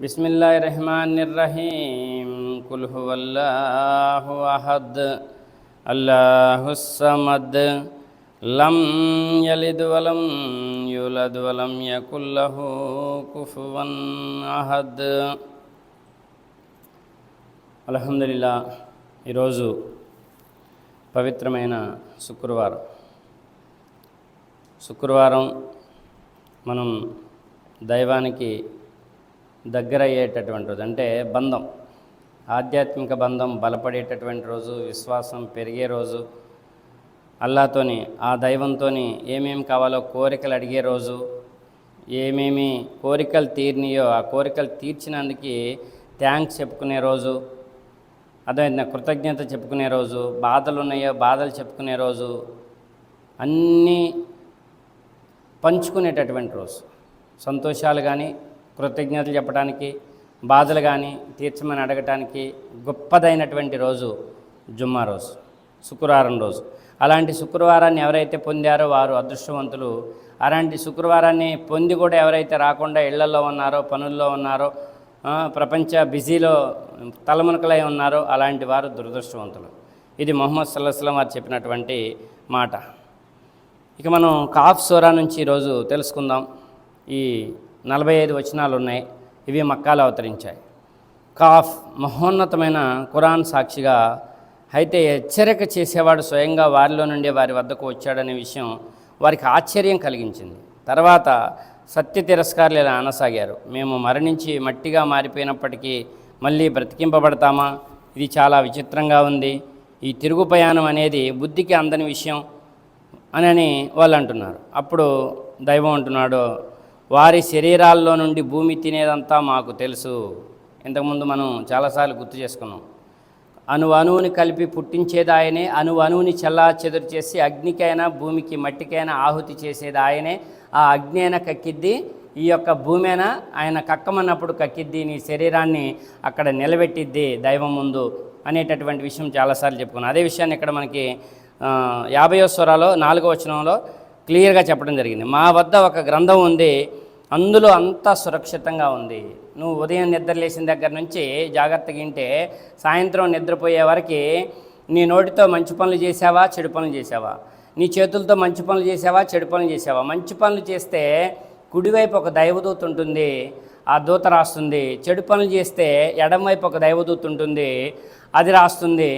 బిస్మిల్లా రహమాన్ రహీం కుల్హువల్లాహు అహద్ అల్లాహుస్సమద్ లం యలిద్ వలం యూలద్ వలం యకుల్లహు కుఫువన్ అహద్. అల్హమ్దుల్లా ఈరోజు పవిత్రమైన శుక్రవారం. శుక్రవారం మనం దైవానికి దగ్గర అయ్యేటటువంటి రోజు అంటే బంధం. ఆధ్యాత్మిక బంధం బలపడేటటువంటి రోజు విశ్వాసం పెరిగే రోజు అల్లాతోని ఆ దైవంతోని ఏమేమి కావాలో కోరికలు అడిగే రోజు ఏమేమి కోరికలు తీరినాయో ఆ కోరికలు తీర్చినందుకు థ్యాంక్స్ చెప్పుకునే రోజు అర్థమైంది? కృతజ్ఞత చెప్పుకునే రోజు బాధలు ఉన్నాయో బాధలు చెప్పుకునే రోజు అన్నీ పంచుకునేటటువంటి రోజు. సంతోషాలు కానీ కృతజ్ఞతలు చెప్పడానికి బాధలు కానీ తీర్చమని అడగటానికి గొప్పదైనటువంటి రోజు జుమ్మా రోజు శుక్రవారం రోజు. అలాంటి శుక్రవారాన్ని ఎవరైతే పొందారో వారు అదృష్టవంతులు. అలాంటి శుక్రవారాన్ని పొంది కూడా ఎవరైతే రాకుండా ఇళ్ళలో ఉన్నారో పనుల్లో ఉన్నారో ప్రపంచ బిజీలో తలమునకలై ఉన్నారో అలాంటి వారు దురదృష్టవంతులు. ఇది మొహమ్మద్ సల్లాహం వారు చెప్పినటువంటి మాట. ఇక మనం కాఫ్ సోరా నుంచి ఈరోజు తెలుసుకుందాం. ఈ నలభై ఐదు వచనాలు ఉన్నాయి ఇవి మక్కాలు అవతరించాయి. కాఫ్ మహోన్నతమైన ఖురాన్ సాక్షిగా అయితే హెచ్చరిక చేసేవాడు స్వయంగా వారిలో నుండి వారి వద్దకు వచ్చాడనే విషయం వారికి ఆశ్చర్యం కలిగించింది. తర్వాత సత్య తిరస్కారులు ఇలా అనసాగారు. మేము మరణించి మట్టిగా మారిపోయినప్పటికీ మళ్ళీ బ్రతికింపబడతామా? ఇది చాలా విచిత్రంగా ఉంది. ఈ తిరుగు ప్రయాణం అనేది బుద్ధికి అందని విషయం అని వాళ్ళు అంటున్నారు. అప్పుడు దైవం అంటున్నాడు వారి శరీరాల్లో నుండి భూమి తినేదంతా మాకు తెలుసు. ఇంతకుముందు మనం చాలాసార్లు గుర్తు చేసుకున్నాం. అణు అణువుని కలిపి పుట్టించేదాయనే అణు అణువుని చల్లా చెదురు చేసి అగ్నికైనా భూమికి మట్టికైనా ఆహుతి చేసేది ఆయనే ఆ అగ్ని అయినా కక్కిద్ది ఈ యొక్క భూమి అయినా ఆయన కక్కమన్నప్పుడు కక్కిద్ది నీ శరీరాన్ని అక్కడ నిలబెట్టిద్ది దైవం ముందు అనేటటువంటి విషయం చాలాసార్లు చెప్పుకున్నాను అదే విషయాన్ని ఇక్కడ మనకి యాభయో స్వరాలో నాలుగో వచనంలో క్లియర్గా చెప్పడం జరిగింది. మా వద్ద ఒక గ్రంథం ఉంది. అందులో అంతా సురక్షితంగా ఉంది. నువ్వు ఉదయం నిద్ర లేచిన దగ్గర నుంచి జాగ్రత్తగా వింటే సాయంత్రం నిద్రపోయే వరకు నీ నోటితో మంచి పనులు చేసావా చెడు పనులు చేసావా? నీ చేతులతో మంచి పనులు చేసావా చెడు పనులు చేసావా? మంచి పనులు చేస్తే కుడివైపు ఒక దైవదూత ఉంటుంది ఆ దూత రాస్తుంది. చెడు పనులు చేస్తే ఎడమవైపు ఒక దైవదూత ఉంటుంది అది రాస్తుంది.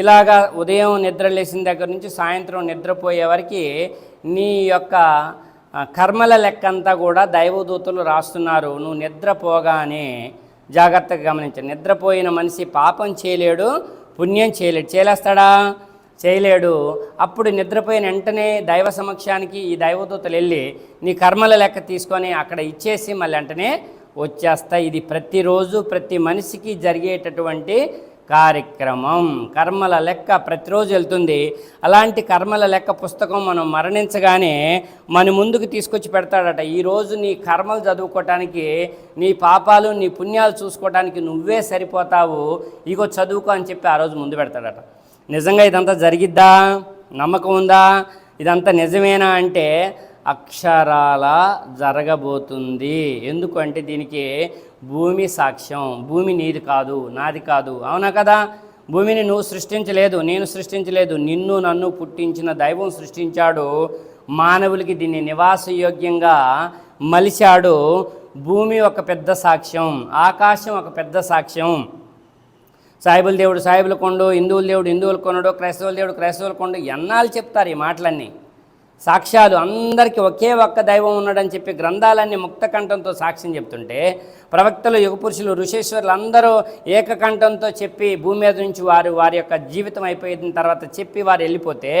ఇలాగా ఉదయం నిద్ర లేచిన దగ్గర నుంచి సాయంత్రం నిద్రపోయే వరకు నీ యొక్క కర్మల లెక్కంతా కూడా దైవదూతలు రాస్తున్నారు. నువ్వు నిద్రపోగానే జాగ్రత్తగా గమనించు. నిద్రపోయిన మనిషి పాపం చేయలేడు పుణ్యం చేయలేడు. చేయలేస్తాడా? చేయలేడు. అప్పుడు నిద్రపోయిన వెంటనే దైవ సమక్షానికి ఈ దైవదూతలు వెళ్ళి నీ కర్మల లెక్క తీసుకొని అక్కడ ఇచ్చేసి మళ్ళీ వెంటనే వచ్చేస్తాయి. ఇది ప్రతిరోజు ప్రతి మనిషికి జరిగేటటువంటి కార్యక్రమం. కర్మల లెక్క ప్రతిరోజు వెళ్తుంది. అలాంటి కర్మల లెక్క పుస్తకం మనం మరణించగానే మన ముందుకు తీసుకొచ్చి పెడతాడట. ఈరోజు నీ కర్మలు చదువుకోవటానికి నీ పాపాలు నీ పుణ్యాలు చూసుకోవటానికి నువ్వే సరిపోతావు. ఇగో చదువుకో అని చెప్పి ఆ రోజు ముందు పెడతాడట. నిజంగా ఇదంతా జరిగిద్దా? నమ్మకం ఉందా? ఇదంతా నిజమేనా అంటే అక్షరాల జరగబోతుంది. ఎందుకంటే దీనికి భూమి సాక్ష్యం. భూమి నీది కాదు నాది కాదు. అవునా కదా? భూమిని నువ్వు సృష్టించలేదు నేను సృష్టించలేదు. నిన్ను నన్ను పుట్టించిన దైవం సృష్టించాడు. మానవులకి దీన్ని నివాసయోగ్యంగా మలిచాడు. భూమి ఒక పెద్ద సాక్ష్యం ఆకాశం ఒక పెద్ద సాక్ష్యం. సాయిబుల దేవుడు సాయిబుల కొండు హిందువుల దేవుడు హిందువుల కొనడు క్రైస్తవుల దేవుడు క్రైస్తవుల కొండు ఎన్నాళ్ళు చెప్తారు ఈ మాటలన్నీ? సాక్ష్యాలు అందరికీ ఒకే ఒక్క దైవం ఉన్నాడని చెప్పి గ్రంథాలన్నీ ముక్తకంఠంతో సాక్ష్యం చెప్తుంటే ప్రవక్తలు యుగపురుషులు ఋషేశ్వరులు అందరూ ఏకకంఠంతో చెప్పి భూమి మీద నుంచి వారు వారి యొక్క జీవితం అయిపోయిన తర్వాత చెప్పి వారు వెళ్ళిపోతే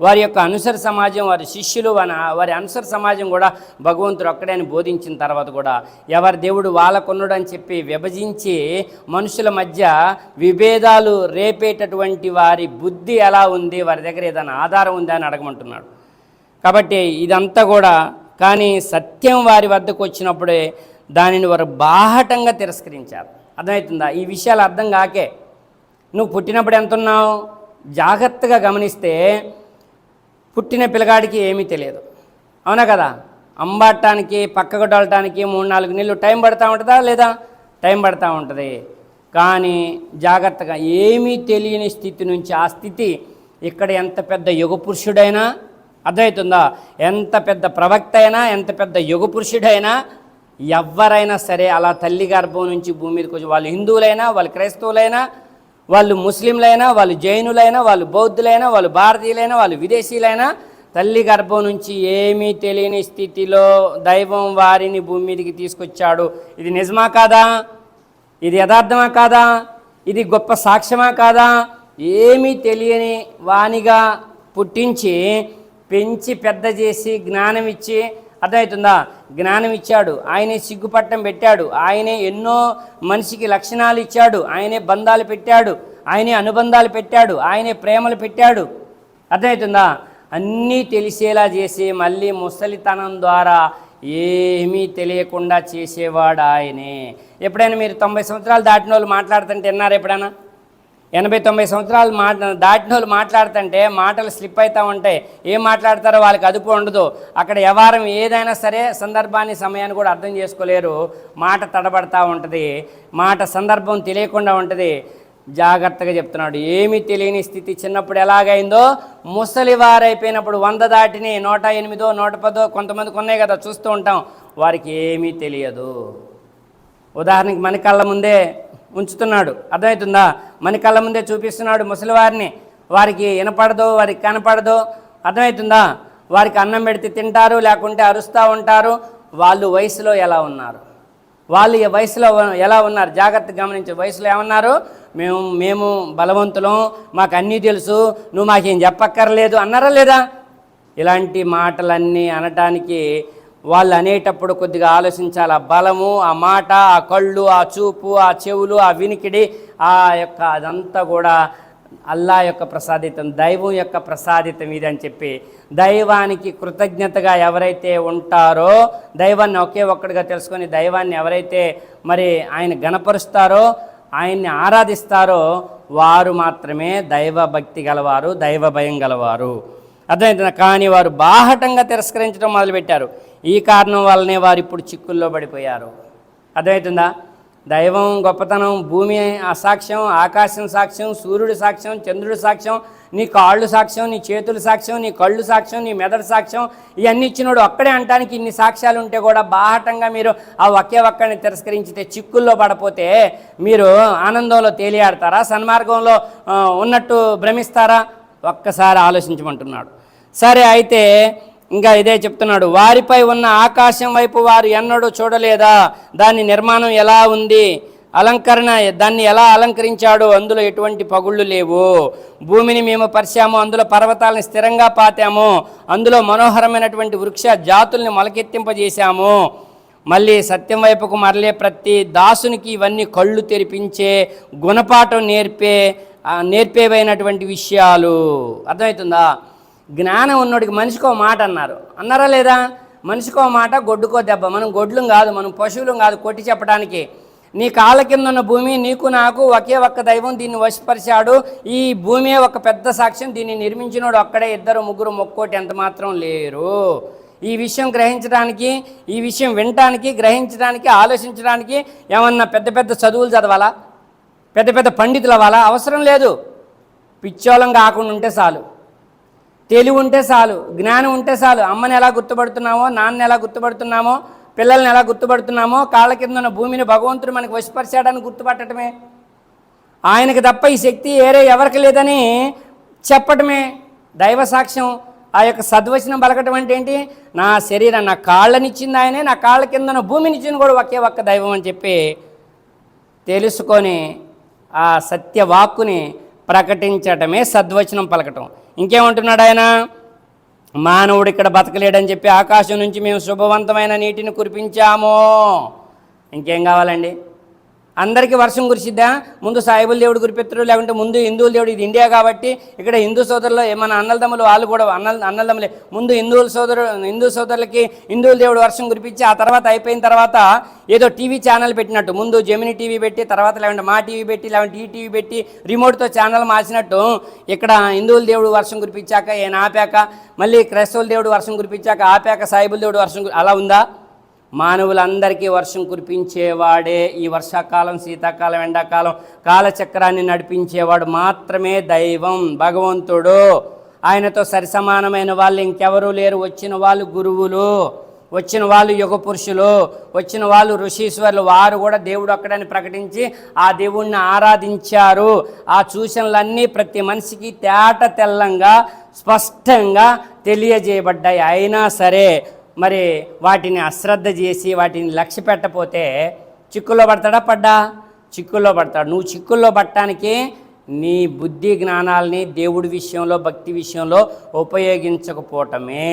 వారి యొక్క అనుసర సమాజం వారి శిష్యులు వారి వారి అనుసర సమాజం కూడా భగవంతుడు ఒక్కడే అని బోధించిన తర్వాత కూడా ఎవరి దేవుడు వాళ్ళకున్నాడు అని చెప్పి విభజించి మనుషుల మధ్య విభేదాలు రేపేటటువంటి వారి బుద్ధి ఎలా ఉంది వారి దగ్గర ఏదైనా ఆధారం ఉందా అని అడగమంటున్నాడు. కాబట్టి ఇదంతా కూడా కానీ సత్యం వారి వద్దకు వచ్చినప్పుడే దానిని వారు బాహటంగా తిరస్కరించారు. అర్థమవుతుందా? ఈ విషయాలు అర్థం కాకే. నువ్వు పుట్టినప్పుడు ఎంత ఉన్నావు? జాగ్రత్తగా గమనిస్తే పుట్టిన పిల్లగాడికి ఏమీ తెలియదు. అవునా కదా? అంబాడటానికి పక్కకు డొలటానికి మూడు నాలుగు నెలలు టైం పడతా ఉంటుందా లేదా? టైం పడతా ఉంటుంది. కానీ జాగ్రత్తగా ఏమీ తెలియని స్థితి నుంచి ఆ స్థితి ఇక్కడ ఎంత పెద్ద యుగ పురుషుడైనా అర్థమవుతుందా? ఎంత పెద్ద ప్రవక్త అయినా ఎంత పెద్ద యుగ పురుషుడైనా ఎవరైనా సరే అలా తల్లి గర్భం నుంచి భూమి మీదకి వచ్చి వాళ్ళు హిందువులైనా వాళ్ళు క్రైస్తవులైనా వాళ్ళు ముస్లింలైనా వాళ్ళు జైనులైనా వాళ్ళు బౌద్ధులైనా వాళ్ళు భారతీయులైనా వాళ్ళు విదేశీయులైనా తల్లి గర్భం నుంచి ఏమీ తెలియని స్థితిలో దైవం వారిని భూమి మీదకి తీసుకొచ్చాడు. ఇది నిజమా కాదా? ఇది యథార్థమా కాదా? ఇది గొప్ప సాక్ష్యమా కాదా? ఏమీ తెలియని వానిగా పుట్టించి పెంచి పెద్ద చేసి జ్ఞానం ఇచ్చి అర్థమవుతుందా? జ్ఞానం ఇచ్చాడు. ఆయనే సిగ్గుపట్టం పెట్టాడు. ఆయనే ఎన్నో మనిషికి లక్షణాలు ఇచ్చాడు. ఆయనే బంధాలు పెట్టాడు. ఆయనే అనుబంధాలు పెట్టాడు. ఆయనే ప్రేమలు పెట్టాడు. అర్థమవుతుందా? అన్నీ తెలిసేలా చేసి మళ్ళీ ముసలితనం ద్వారా ఏమీ తెలియకుండా చేసేవాడు ఆయనే. ఎప్పుడైనా మీరు తొంభై సంవత్సరాలు దాటిన వాళ్ళు మాట్లాడుతుంటే విన్నారు ఎప్పుడైనా? ఎనభై తొంభై సంవత్సరాలు మా దాటిన వాళ్ళు మాట్లాడుతుంటే మాటలు స్లిప్ అవుతూ ఉంటాయి. ఏం మాట్లాడతారో వాళ్ళకి అదుపు ఉండదు. అక్కడ వ్యవహారం ఏదైనా సరే సందర్భాన్ని సమయాన్ని కూడా అర్థం చేసుకోలేరు. మాట తడబడతా ఉంటుంది. మాట సందర్భం తెలియకుండా ఉంటుంది. జాగ్రత్తగా చెప్తున్నాడు. ఏమీ తెలియని స్థితి చిన్నప్పుడు ఎలాగైందో ముసలి వారైపోయినప్పుడు వంద దాటిని నూట ఎనిమిదో నూట పదో కొంతమందికి ఉన్నాయి కదా చూస్తూ ఉంటాం. వారికి ఏమీ తెలియదు. ఉదాహరణకి మన కళ్ళ ముందే ఉంచుతున్నాడు. అర్థమవుతుందా? మన కళ్ళ ముందే చూపిస్తున్నాడు ముసలివారిని. వారికి వినపడదు వారికి కనపడదు. అర్థమవుతుందా? వారికి అన్నం పెడితే తింటారు లేకుంటే అరుస్తూ ఉంటారు. వాళ్ళు వయసులో ఎలా ఉన్నారు? వాళ్ళు ఈ వయసులో ఎలా ఉన్నారు? జాగ్రత్త గమనించే. వయసులో ఏమన్నారు? మేము మేము బలవంతులం మాకు అన్నీ తెలుసు. నువ్వు మాకేం చెప్పక్కర్లేదు అన్నారా లేదా? ఇలాంటి మాటలన్నీ అనటానికి వాళ్ళు అనేటప్పుడు కొద్దిగా ఆలోచించాలి. ఆ బలము ఆ మాట ఆ కళ్ళు ఆ చూపు ఆ చెవులు ఆ వినికిడి ఆ యొక్క అదంతా కూడా అల్లా యొక్క ప్రసాదితం దైవం యొక్క ప్రసాదితం ఇది అని చెప్పి దైవానికి కృతజ్ఞతగా ఎవరైతే ఉంటారో దైవాన్ని ఒకే ఒక్కడిగా తెలుసుకొని దైవాన్ని ఎవరైతే మరి ఆయన గణపరుస్తారో ఆయన్ని ఆరాధిస్తారో వారు మాత్రమే దైవ భక్తి గలవారు దైవ భయం గలవారు. అర్థమవుతుందా కానీ వారు బాహటంగా తిరస్కరించడం మొదలుపెట్టారు. ఈ కారణం వల్లనే వారు ఇప్పుడు చిక్కుల్లో పడిపోయారు. అర్థమవుతుందా? దైవం గొప్పతనం భూమి అసాక్ష్యం ఆకాశం సాక్ష్యం సూర్యుడి సాక్ష్యం చంద్రుడి సాక్ష్యం నీ కాళ్ళు సాక్ష్యం నీ చేతుల సాక్ష్యం నీ కళ్ళు సాక్ష్యం నీ మెదడు సాక్ష్యం ఇవన్నీ ఇచ్చినోడు ఒక్కడే అంటానికి ఇన్ని సాక్ష్యాలు ఉంటే కూడా బాహటంగా మీరు ఆ ఒకే ఒక్కడిని తిరస్కరించితే చిక్కుల్లో పడపోతే మీరు ఆనందంలో తేలియాడతారా? సన్మార్గంలో ఉన్నట్టు భ్రమిస్తారా? ఒక్కసారి ఆలోచించమంటున్నాడు. సరే అయితే ఇంకా ఇదే చెప్తున్నాడు వారిపై ఉన్న ఆకాశం వైపు వారు ఎన్నడూ చూడలేదా? దాని నిర్మాణం ఎలా ఉంది? అలంకరణ దాన్ని ఎలా అలంకరించాడో? అందులో ఎటువంటి పగుళ్ళు లేవు. భూమిని మేము పరిచాము అందులో పర్వతాలను స్థిరంగా పాతాము అందులో మనోహరమైనటువంటి వృక్ష జాతుల్ని మొలకెత్తింపజేశాము. మళ్ళీ సత్యం వైపుకు మరలే ప్రతి దాసునికి ఇవన్నీ కళ్ళు తెరిపించే గుణపాఠం నేర్పే నేర్పేవైనటువంటి విషయాలు. అర్థమవుతుందా? జ్ఞానం ఉన్నోడికి మనిషికో మాట అన్నారు. అన్నారా లేదా? మనిషికో మాట గొడ్డుకో దెబ్బ. మనం గొడ్లం కాదు మనం పశువులం కాదు కొట్టి చెప్పడానికి. నీ కాళ్ళ కింద ఉన్న భూమి నీకు నాకు ఒకే ఒక్క దైవం దీన్ని వశపరిచాడు. ఈ భూమి ఒక పెద్ద సాక్ష్యం. దీన్ని నిర్మించినోడు ఒక్కడే ఇద్దరు ముగ్గురు మొక్కోటి ఎంత మాత్రం లేరు. ఈ విషయం గ్రహించడానికి ఈ విషయం వినటానికి గ్రహించడానికి ఆలోచించడానికి ఏమన్నా పెద్ద పెద్ద చదువులు చదవాలా? పెద్ద పెద్ద పండితులు అవ్వాలా అవసరం లేదు. పిచ్చోళం కాకుండా ఉంటే చాలు. తెలివి ఉంటే చాలు జ్ఞానం ఉంటే చాలు. అమ్మని ఎలా గుర్తుపడుతున్నామో నాన్నని ఎలా గుర్తుపడుతున్నామో పిల్లల్ని ఎలా గుర్తుపడుతున్నామో కాళ్ళ కింద ఉన్న భూమిని భగవంతుడు మనకు వశపరిచాడని గుర్తుపట్టడమే ఆయనకు తప్ప ఈ శక్తి ఏరే ఎవరికి లేదని చెప్పటమే. దైవ సాక్ష్యం. ఆ యొక్క సద్వచనం పలకటం అంటే ఏంటి? నా శరీరం నా కాళ్ళనిచ్చింది ఆయనే నా కాళ్ళ కింద ఉన్న భూమినిచ్చింది కూడా ఒకే ఒక్క దైవం అని చెప్పి తెలుసుకొని ఆ సత్యవాక్కుని ప్రకటించటమే సద్వచనం పలకటం. ఇంకేమంటున్నాడు ఆయన? మానవుడు ఇక్కడ బతకలేడని చెప్పి ఆకాశం నుంచి మేము శుభవంతమైన నీటిని కురిపించాము. ఇంకేం కావాలండి? అందరికీ వర్షం కురిసిద్దా? ముందు సాయిబుల దేవుడు గురిపెత్తరు లేకుంటే ముందు హిందువుల దేవుడు ఇది ఇండియా కాబట్టి ఇక్కడ హిందూ సోదరులు మన అన్నలదమ్ములు వాళ్ళు కూడా అన్న అన్నలదమ్ములే ముందు హిందువుల సోదరు హిందూ సోదరులకి హిందువుల దేవుడు వర్షం కురిపించి ఆ తర్వాత అయిపోయిన తర్వాత ఏదో టీవీ ఛానల్ పెట్టినట్టు. ముందు జమిని టీవీ పెట్టి తర్వాత లేకుంటే మా టీవీ పెట్టి లేకుంటే ఈ టీవీ పెట్టి రిమోట్తో ఛానల్ మార్చినట్టు ఇక్కడ హిందువుల దేవుడు వర్షం కురిపించాక ఈయన ఆపాక మళ్ళీ క్రైస్తవుల దేవుడు వర్షం కురిపించాక ఆపాక సాయిబుల దేవుడు వర్షం అలా ఉందా? మానవులందరికీ వర్షం కురిపించేవాడే ఈ వర్షాకాలం శీతాకాలం ఎండాకాలం కాలచక్రాన్ని నడిపించేవాడు మాత్రమే దైవం భగవంతుడు. ఆయనతో సరిసమానమైన వాళ్ళు ఇంకెవరూ లేరు. వచ్చిన వాళ్ళు గురువులు వచ్చిన వాళ్ళు యుగ పురుషులు వచ్చిన వాళ్ళు ఋషీశ్వరులు. వారు కూడా దేవుడు ఒక్కడని ప్రకటించి ఆ దేవుణ్ణి ఆరాధించారు. ఆ సూచనలన్నీ ప్రతి మనిషికి తేట తెల్లంగా స్పష్టంగా తెలియజేయబడ్డాయి. అయినా సరే మరి వాటిని అశ్రద్ధ చేసి వాటిని లక్ష్య పెట్టపోతే చిక్కుల్లో పడతాడా పడ్డా? చిక్కుల్లో పడతాడు. నువ్వు చిక్కుల్లో పట్టడానికి నీ బుద్ధి జ్ఞానాల్ని దేవుడి విషయంలో భక్తి విషయంలో ఉపయోగించకపోవటమే.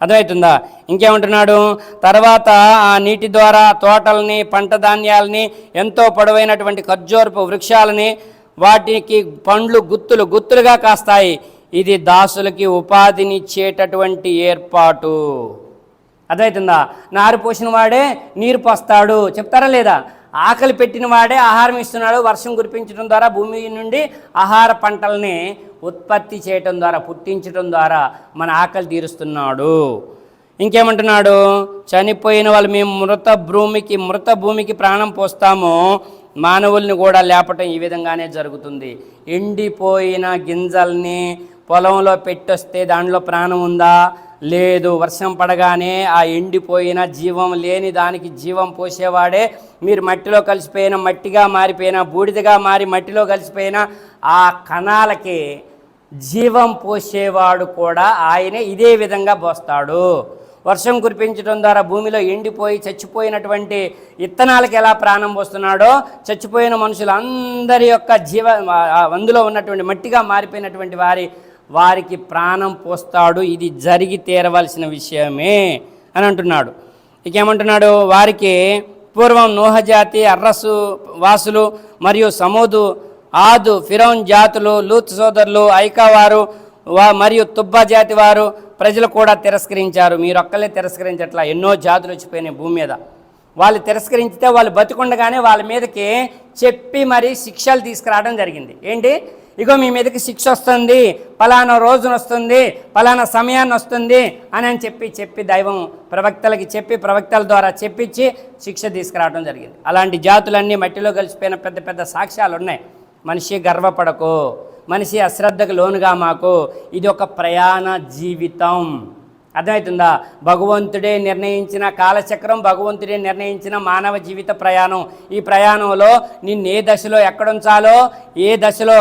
అర్థమవుతుందా? ఇంకేమంటున్నాడు? తర్వాత ఆ నీటి ద్వారా తోటల్ని పంట ధాన్యాలని ఎంతో పొడవైనటువంటి ఖర్జూరపు వృక్షాలని వాటికి పండ్లు గుత్తులు గుత్తులుగా కాస్తాయి. ఇది దాసులకి ఉపాధినిచ్చేటటువంటి ఏర్పాటు. అర్థమవుతుందా నారు పోసిన వాడే నీరు పోస్తాడు. చెప్తారా లేదా? ఆకలి పెట్టిన వాడే ఆహారం ఇస్తున్నాడు. వర్షం కురిపించడం ద్వారా భూమి నుండి ఆహార పంటల్ని ఉత్పత్తి చేయటం ద్వారా పుట్టించడం ద్వారా మన ఆకలి తీరుస్తున్నాడు. ఇంకేమంటున్నాడు? చనిపోయిన వాళ్ళు మేము మృత భూమికి మృత భూమికి ప్రాణం పోస్తాము మానవుల్ని కూడా లేపటం ఈ విధంగానే జరుగుతుంది. ఎండిపోయిన గింజల్ని పొలంలో పెట్టొస్తే దానిలో ప్రాణం ఉందా? లేదు. వర్షం పడగానే ఆ ఎండిపోయిన జీవం లేని దానికి జీవం పోసేవాడే. మీరు మట్టిలో కలిసిపోయిన మట్టిగా మారిపోయిన బూడిదగా మారి మట్టిలో కలిసిపోయిన ఆ కణాలకి జీవం పోసేవాడు కూడా ఆయనే ఇదే విధంగా పోస్తాడు. వర్షం కురిపించడం ద్వారా భూమిలో ఎండిపోయి చచ్చిపోయినటువంటి ఇత్తనాలకు ఎలా ప్రాణం పోస్తున్నాడో చచ్చిపోయిన మనుషులందరి యొక్క జీవ అందులో ఉన్నటువంటి మట్టిగా మారిపోయినటువంటి వారి వారికి ప్రాణం పోస్తాడు ఇది జరిగి తీరవలసిన విషయమే అని అంటున్నాడు. ఇక ఏమంటున్నాడు? వారికి పూర్వం నోహజాతి అర్రసు వాసులు మరియు సమూదు ఆదు ఫిరౌన్ జాతులు లూత్ సోదరులు ఐకా వారు వా మరియు తుబ్బా జాతి వారు ప్రజలు కూడా తిరస్కరించారు. మీరు ఒక్కలే తిరస్కరించట్లా. ఎన్నో జాతులు వచ్చిపోయినాయి భూమి మీద. వాళ్ళు తిరస్కరించితే వాళ్ళు బతికుండగానే వాళ్ళ మీదకి చెప్పి మరి శిక్షలు తీసుకురావడం జరిగింది. ఏంటి? ఇగో మీ మీదకి శిక్ష వస్తుంది పలానా రోజున వస్తుంది పలానా సమయాన్ని వస్తుంది అని అని చెప్పి చెప్పి దైవం ప్రవక్తలకి చెప్పి ప్రవక్తల ద్వారా చెప్పించి శిక్ష తీసుకురావడం జరిగింది. అలాంటి జాతులన్నీ మట్టిలో కలిసిపోయిన పెద్ద పెద్ద సాక్ష్యాలు ఉన్నాయి. మనిషి గర్వపడకు మనిషి అశ్రద్ధకు లోనుగా మాకు. ఇది ఒక ప్రయాణ జీవితం. అర్థమవుతుందా? భగవంతుడే నిర్ణయించిన కాలచక్రం భగవంతుడే నిర్ణయించిన మానవ జీవిత ప్రయాణం. ఈ ప్రయాణంలో నిన్ను ఏ దశలో ఎక్కడుంచాలో ఏ దశలో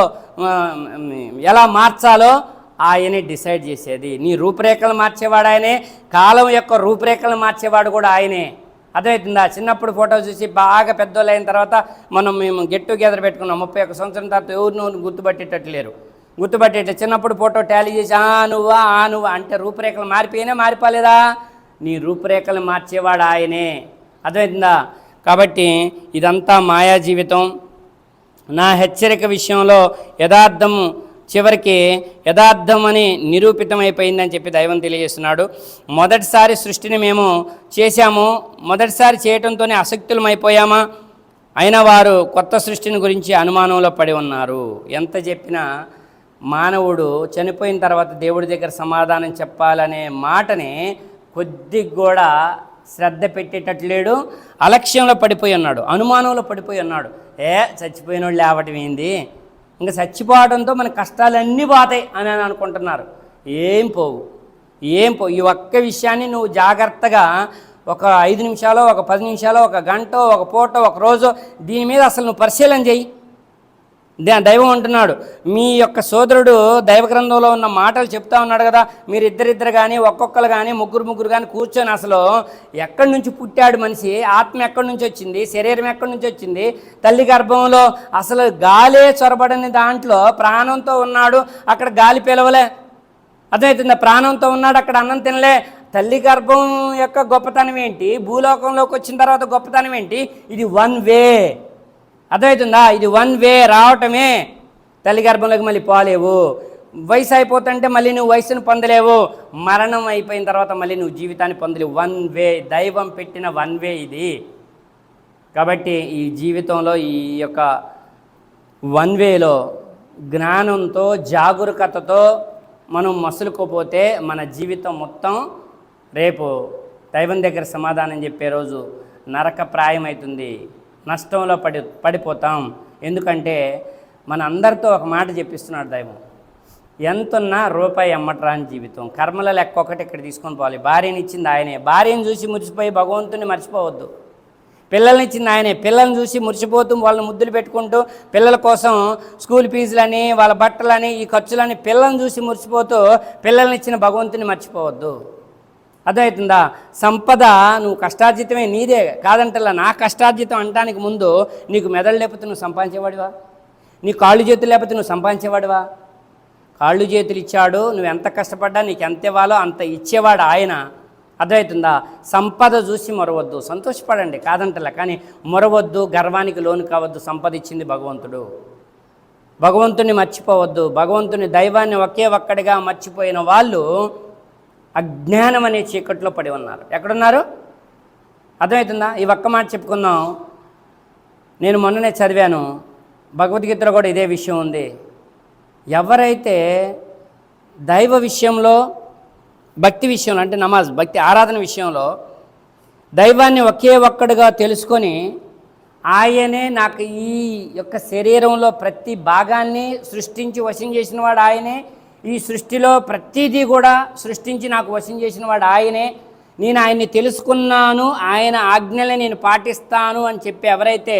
ఎలా మార్చాలో ఆయనే డిసైడ్ చేసేది. నీ రూపురేఖలు మార్చేవాడు ఆయనే కాలం యొక్క రూపురేఖలు మార్చేవాడు కూడా ఆయనే. అర్థమవుతుందా? చిన్నప్పుడు ఫోటో చూసి బాగా పెద్దోళ్ళు అయిన తర్వాత మనం మేము గెట్ టుగెదర్ పెట్టుకున్నాం. ముప్పై ఒక్క సంవత్సరం తర్వాత ఎవరు గుర్తుపట్టేటట్టు లేరు. గుర్తుపట్టేట చిన్నప్పుడు ఫోటో టాలీ చేసి ఆ నువ్వా ఆ నువ్వా అంటే రూపురేఖలు మారిపోయినా మారిపోలేదా? నీ రూపురేఖలు మార్చేవాడు ఆయనే. అర్థమవుతుందా? కాబట్టి ఇదంతా మాయా జీవితం. నా హెచ్చరిక విషయంలో యథార్థం చివరికి యథార్థమని నిరూపితమైపోయిందని చెప్పి దైవం తెలియజేస్తున్నాడు. మొదటిసారి సృష్టిని మేము చేశాము. మొదటిసారి చేయటంతోనే అసక్తులమైపోయామా? అయినా వారు కొత్త సృష్టిని గురించి అనుమానంలో పడి ఉన్నారు. ఎంత చెప్పినా మానవుడు చనిపోయిన తర్వాత దేవుడి దగ్గర సమాధానం చెప్పాలనే మాటని కొద్ది కూడా శ్రద్ధ పెట్టేటట్లేడు. అలక్ష్యంలో పడిపోయి ఉన్నాడు. అనుమానంలో పడిపోయి ఉన్నాడు. ఏ చచ్చిపోయిన వాళ్ళు లేవటం ఏంది? ఇంకా చచ్చిపోవడంతో మన కష్టాలన్నీ పోతాయి అని అని అనుకుంటున్నారు. ఏం పోవు. ఏం పోవు. ఈ ఒక్క విషయాన్ని నువ్వు జాగ్రత్తగా ఒక ఐదు నిమిషాలు ఒక పది నిమిషాలు ఒక గంట ఒక పూట ఒక రోజు దీని మీద అసలు నువ్వు పరిశీలన చెయ్యి దైవం అంటున్నాడు మీ యొక్క సోదరుడు దైవ గ్రంథంలో ఉన్న మాటలు చెప్తా ఉన్నాడు కదా మీరు ఇద్దరిద్దరు కానీ ఒక్కొక్కరు కానీ ముగ్గురు ముగ్గురు కానీ కూర్చొని అసలు ఎక్కడి నుంచి పుట్టాడు మనిషి ఆత్మ ఎక్కడి నుంచి వచ్చింది శరీరం ఎక్కడి నుంచి వచ్చింది తల్లి గర్భంలో అసలు గాలే చొరబడని దాంట్లో ప్రాణంతో ఉన్నాడు అక్కడ గాలి పిలవలే. అర్థమవుతుందా? ప్రాణంతో ఉన్నాడు అక్కడ అన్నం తినలే. తల్లి గర్భం యొక్క గొప్పతనం ఏంటి? భూలోకంలోకి వచ్చిన తర్వాత గొప్పతనం ఏంటి? ఇది వన్ వే. అర్థమవుతుందా? ఇది వన్ వే రావటమే. తల్లి గర్భంలోకి మళ్ళీ పోలేవు. వయసు అయిపోతుంటే మళ్ళీ నువ్వు వయసును పొందలేవు. మరణం అయిపోయిన తర్వాత మళ్ళీ నువ్వు జీవితాన్ని పొందలేవు. వన్ వే దైవం పెట్టిన వన్ వే ఇది. కాబట్టి ఈ జీవితంలో ఈ యొక్క వన్ వేలో జ్ఞానంతో జాగరూకతతో మనం మసులుకోపోతే మన జీవితం మొత్తం రేపు దైవం దగ్గర సమాధానం చెప్పే రోజు నరక ప్రాయమవుతుంది నష్టంలో పడి పడిపోతాం. ఎందుకంటే మన అందరితో ఒక మాట చెప్పిస్తున్నాడు దైవం. ఎంతున్నా రూపాయి అమ్మటరా జీవితం. కర్మల లెక్క ఒకటి ఇక్కడ తీసుకొని పోవాలి. భార్యని ఇచ్చింది ఆయనే. భార్యను చూసి మురిసిపోయి భగవంతుని మర్చిపోవద్దు. పిల్లల్ని ఇచ్చింది ఆయనే. పిల్లల్ని చూసి మురిసిపోతూ వాళ్ళని ముద్దులు పెట్టుకుంటూ పిల్లల కోసం స్కూల్ ఫీజులని వాళ్ళ బట్టలని ఈ ఖర్చులని పిల్లల్ని చూసి మురిసిపోతూ పిల్లల్ని ఇచ్చిన భగవంతుని మర్చిపోవద్దు. అర్థమవుతుందా? సంపద నువ్వు కష్టార్జితమే నీదే కాదంటలా నా కష్టార్జితం అంటానికి ముందు నీకు మెదడు లేకపోతే నువ్వు సంపాదించేవాడివా? నీ కాళ్ళు చేతులు లేకపోతే నువ్వు సంపాదించేవాడివా? కాళ్ళు చేతులు ఇచ్చాడు నువ్వు ఎంత కష్టపడ్డా నీకు ఎంత ఇవ్వాలో అంత ఇచ్చేవాడు ఆయన. అర్థమవుతుందా? సంపద చూసి మొరవద్దు. సంతోషపడండి కాదంటలే. కానీ మొరవద్దు గర్వానికి లోను కావద్దు సంపద ఇచ్చింది భగవంతుడు. భగవంతుని మర్చిపోవద్దు. భగవంతుని దైవాన్ని ఒకే ఒక్కడిగా మర్చిపోయిన వాళ్ళు అజ్ఞానం అనే చీకట్లో పడి ఉన్నారు. ఎక్కడున్నారు? అర్థమవుతుందా? ఈ ఒక్క మాట చెప్పుకుందాం. నేను మొన్ననే చదివాను. భగవద్గీతలో కూడా ఇదే విషయం ఉంది. ఎవరైతే దైవ విషయంలో భక్తి విషయంలో అంటే నమాజ్ భక్తి ఆరాధన విషయంలో దైవాన్ని ఒకే ఒక్కడుగా తెలుసుకొని ఆయనే నాకు ఈ యొక్క శరీరంలో ప్రతి భాగాన్ని సృష్టించి వశం చేసిన వాడు ఆయనే ఈ సృష్టిలో ప్రతిదీ కూడా సృష్టించి నాకు వశం చేసిన వాడు ఆయనే. నేను ఆయన్ని తెలుసుకున్నాను ఆయన ఆజ్ఞల్ని నేను పాటిస్తాను అని చెప్పి ఎవరైతే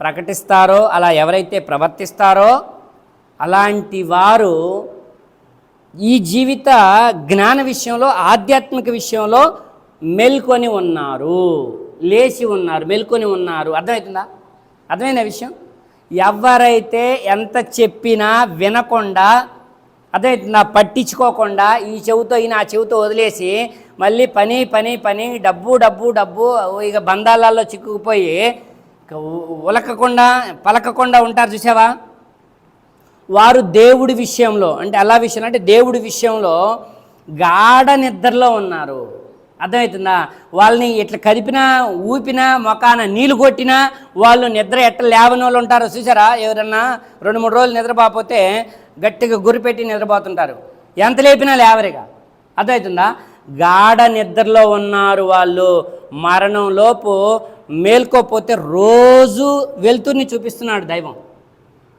ప్రకటిస్తారో అలా ఎవరైతే ప్రవర్తిస్తారో అలాంటి వారు ఈ జీవిత జ్ఞాన విషయంలో ఆధ్యాత్మిక విషయంలో మేల్కొని ఉన్నారు లేచి ఉన్నారు మేల్కొని ఉన్నారు. అర్థమవుతుందా? అర్థమైన విషయం? ఎవరైతే ఎంత చెప్పినా వినకుండా అర్థమవుతుందా పట్టించుకోకుండా ఈ చెవితో ఈ నా చెవితో వదిలేసి మళ్ళీ పని పని పని డబ్బు డబ్బు డబ్బు ఇక బంధాలలో చిక్కుకుపోయి ఉలకకుండా పలకకుండా ఉంటారు చూసావా? వారు దేవుడి విషయంలో అంటే ఎలా విషయంలో అంటే దేవుడి విషయంలో గాఢ నిద్రలో ఉన్నారు. అర్థమవుతుందా? వాళ్ళని ఇట్లా కదిపినా ఊపినా మొకాన నీళ్ళు కొట్టినా వాళ్ళు నిద్ర ఎట్ట లేవని వాళ్ళు ఉంటారో చూసారా? ఎవరన్నా రెండు మూడు రోజులు నిద్రపోతే గట్టిగా గురిపెట్టి నిద్రపోతుంటారు. ఎంత లేపినా లేవరిగా. అర్థమవుతుందా గాఢ నిద్రలో ఉన్నారు వాళ్ళు. మరణంలోపు మేల్కోపోతే రోజు వెలుతుర్ని చూపిస్తున్నాడు దైవం.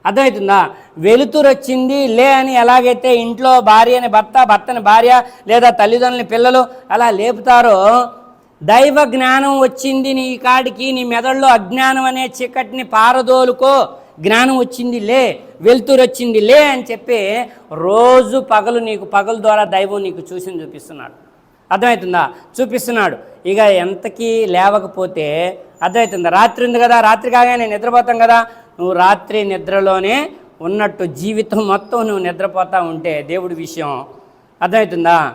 అర్థమవుతుందా వెలుతురు వచ్చింది లే అని ఎలాగైతే ఇంట్లో భార్య అని భర్త భర్తని భార్య లేదా తల్లిదండ్రులని పిల్లలు అలా లేపుతారో దైవ జ్ఞానం వచ్చింది నీ కాడికి నీ మెదడులో అజ్ఞానం అనే చీకటిని పారదోలుకో జ్ఞానం వచ్చింది లే వెలుతురు వచ్చింది లే అని చెప్పి రోజు పగలు నీకు పగలు ద్వారా దైవం నీకు చూసి చూపిస్తున్నాడు. అర్థమవుతుందా? చూపిస్తున్నాడు. ఇక ఎంతకీ లేవకపోతే అర్థమవుతుందా? రాత్రి ఉంది కదా రాత్రి కాగానే నిద్రపోతాం కదా. నువ్వు రాత్రి నిద్రలోనే ఉన్నట్టు జీవితం మొత్తం నువ్వు నిద్రపోతా ఉంటే దేవుడి విషయం అర్థమవుతుందా?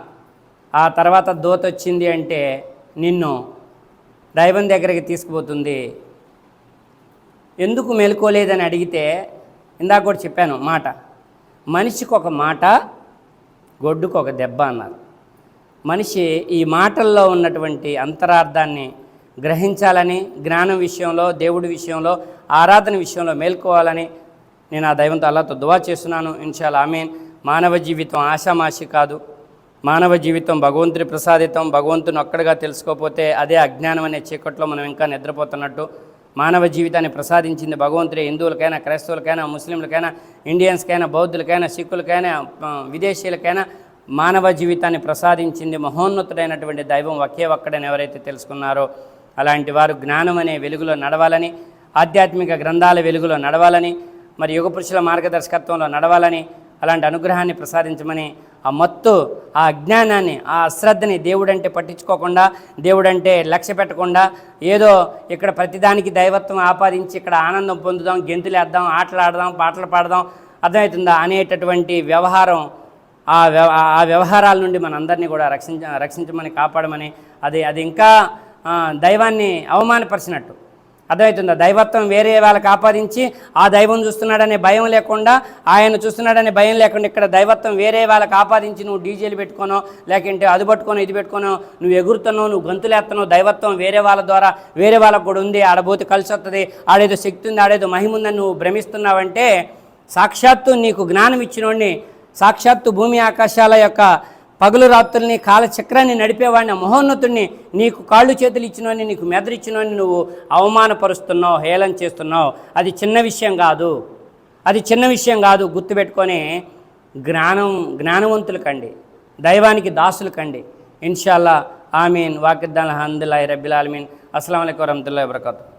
ఆ తర్వాత దోత వచ్చింది అంటే నిన్ను దైవం దగ్గరికి తీసుకుపోతుంది. ఎందుకు మేలుకోలేదని అడిగితే ఇందాక కూడా చెప్పాను మాట. మనిషికి ఒక మాట గొడ్డుకు ఒక దెబ్బ అన్నారు. మనిషి ఈ మాటల్లో ఉన్నటువంటి అంతరార్థాన్ని గ్రహించాలని జ్ఞానం విషయంలో దేవుడి విషయంలో ఆరాధన విషయంలో మేల్కోవాలని నేను ఆ దైవంతో అల్లాతో దువా చేస్తున్నాను. ఇన్షాల్ ఆమెన్. మానవ జీవితం ఆశామాషి కాదు. మానవ జీవితం భగవంతుని ప్రసాదితం. భగవంతుని ఒక్కడిగా తెలుసుకోకపోతే అదే అజ్ఞానం అనే చీకట్లో మనం ఇంకా నిద్రపోతున్నట్టు మానవ జీవితాన్ని ప్రసాదించింది భగవంతుడే. హిందువులకైనా క్రైస్తవులకైనా ముస్లింలకైనా ఇండియన్స్కైనా బౌద్ధులకైనా సిక్కులకైనా విదేశీయులకైనా మానవ జీవితాన్ని ప్రసాదించింది మహోన్నతుడైనటువంటి దైవం ఒకే ఒక్కడని ఎవరైతే తెలుసుకున్నారో అలాంటి వారు జ్ఞానం అనే వెలుగులో నడవాలని ఆధ్యాత్మిక గ్రంథాల వెలుగులో నడవాలని మరి యుగ పురుషుల మార్గదర్శకత్వంలో నడవాలని అలాంటి అనుగ్రహాన్ని ప్రసాదించమని ఆ మత్తు ఆ అజ్ఞానాన్ని ఆ అశ్రద్ధని దేవుడంటే పట్టించుకోకుండా దేవుడంటే లక్ష్య పెట్టకుండా ఏదో ఇక్కడ ప్రతిదానికి దైవత్వం ఆపాదించి ఇక్కడ ఆనందం పొందుదాం గెంతులేద్దాం ఆటలాడదాం పాటలు పాడదాం అర్థమవుతుందా అనేటటువంటి వ్యవహారం ఆ వ్యవ ఆ వ్యవహారాల నుండి మనందరినీ కూడా రక్షించ రక్షించమని కాపాడమని అది అది ఇంకా దైవాన్ని అవమానపరిచినట్టు. అర్థమవుతుందా? దైవత్వం వేరే వాళ్ళకి ఆపాదించి ఆ దైవం చూస్తున్నాడనే భయం లేకుండా ఆయన చూస్తున్నాడనే భయం లేకుండా ఇక్కడ దైవత్వం వేరే వాళ్ళకి ఆపాదించి నువ్వు డీజేలు పెట్టుకోనో లేకుంటే అది పట్టుకోనో ఇది పెట్టుకోనో నువ్వు ఎగురుతున్నావు నువ్వు గంతులేస్తున్నావు దైవత్వం వేరే వాళ్ళ ద్వారా వేరే వాళ్ళకు కూడా ఉంది. ఆడబోతే కలిసి వస్తుంది ఆడేదో శక్తి ఉంది ఆడేదో మహిమ ఉందని నువ్వు భ్రమిస్తున్నావంటే సాక్షాత్తు నీకు జ్ఞానం ఇచ్చినోడిని సాక్షాత్తు భూమి ఆకాశాల యొక్క పగులు రాత్రుల్ని కాలచక్రాన్ని నడిపేవాడిని ఆ మహోన్నతుడిని నీకు కాళ్ళు చేతులు ఇచ్చినవని నీకు మెదరిచ్చినవని నువ్వు అవమానపరుస్తున్నావు హేళన చేస్తున్నావు. అది చిన్న విషయం కాదు. అది చిన్న విషయం కాదు. గుర్తుపెట్టుకొని జ్ఞానం జ్ఞానవంతులు కండి. దైవానికి దాసులు కండి. ఇన్షాల్లా ఆమీన్. వాకిద్దాన్ హందుల్లా రబ్బిల్ ఆలమీన్. అస్సలం అయికు వరహతుల్లా వబర్కాతు.